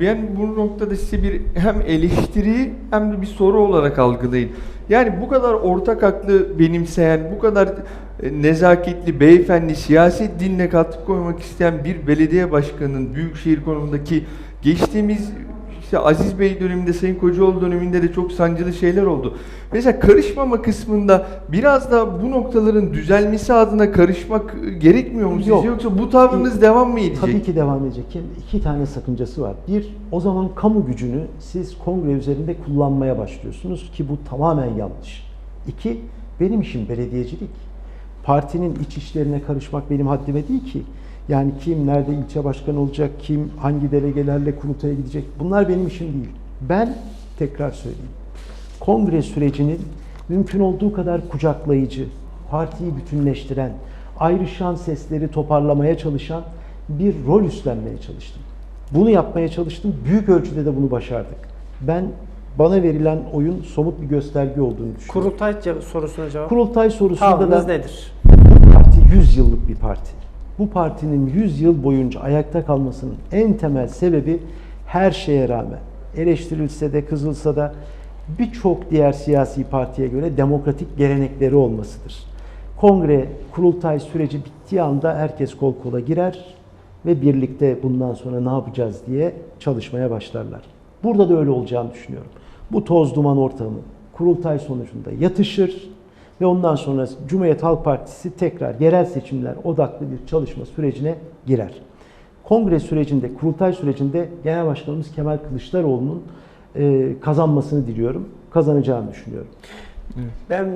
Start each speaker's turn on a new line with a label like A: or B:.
A: ben bu noktada size bir hem eleştiri hem de bir soru olarak algılayın. Yani bu kadar ortak aklı benimseyen, bu kadar e, nezaketli, beyefendi, siyaset dinine katkı koymak isteyen bir belediye başkanının büyükşehir konumundaki geçtiğimiz işte Aziz Bey döneminde, Sayın Kocaoğlu döneminde de çok sancılı şeyler oldu. Mesela karışmama kısmında biraz da bu noktaların düzelmesi adına karışmak e, gerekmiyor mu sizce?
B: Yok.
A: Yoksa bu tavrınız devam mı edecek?
B: Tabii ki devam edecek. İki tane sakıncası var. Bir, o zaman kamu gücünü siz kongre üzerinde kullanmaya başlıyorsunuz ki bu tamamen yanlış. İki, benim işim belediyecilik. Partinin iç işlerine karışmak benim haddime değil ki. Yani kim nerede ilçe başkanı olacak, kim hangi delegelerle kurultaya gidecek bunlar benim işim değil. Ben tekrar söyleyeyim. Kongre sürecinin mümkün olduğu kadar kucaklayıcı, partiyi bütünleştiren, ayrışan sesleri toparlamaya çalışan bir rol üstlenmeye çalıştım. Bunu yapmaya çalıştım. Büyük ölçüde de bunu başardık. Ben bana verilen oyun somut bir gösterge olduğunu düşünüyorum.
C: Kurultay sorusuna cevap.
B: Kurultay sorusunda
C: Tavrınız
B: da
C: nedir?
B: parti 100 yıllık bir parti. Bu partinin 100 yıl boyunca ayakta kalmasının en temel sebebi her şeye rağmen eleştirilse de kızılsa da birçok diğer siyasi partiye göre demokratik gelenekleri olmasıdır. Kongre, kurultay süreci bittiği anda herkes kol kola girer ve birlikte bundan sonra ne yapacağız diye çalışmaya başlarlar. Burada da öyle olacağını düşünüyorum. Bu toz duman ortamı kurultay sonucunda yatışır ve ondan sonra Cumhuriyet Halk Partisi tekrar yerel seçimler odaklı bir çalışma sürecine girer. Kongre sürecinde, kurultay sürecinde Genel Başkanımız Kemal Kılıçdaroğlu'nun e, kazanmasını diliyorum. Kazanacağını düşünüyorum.
C: Ben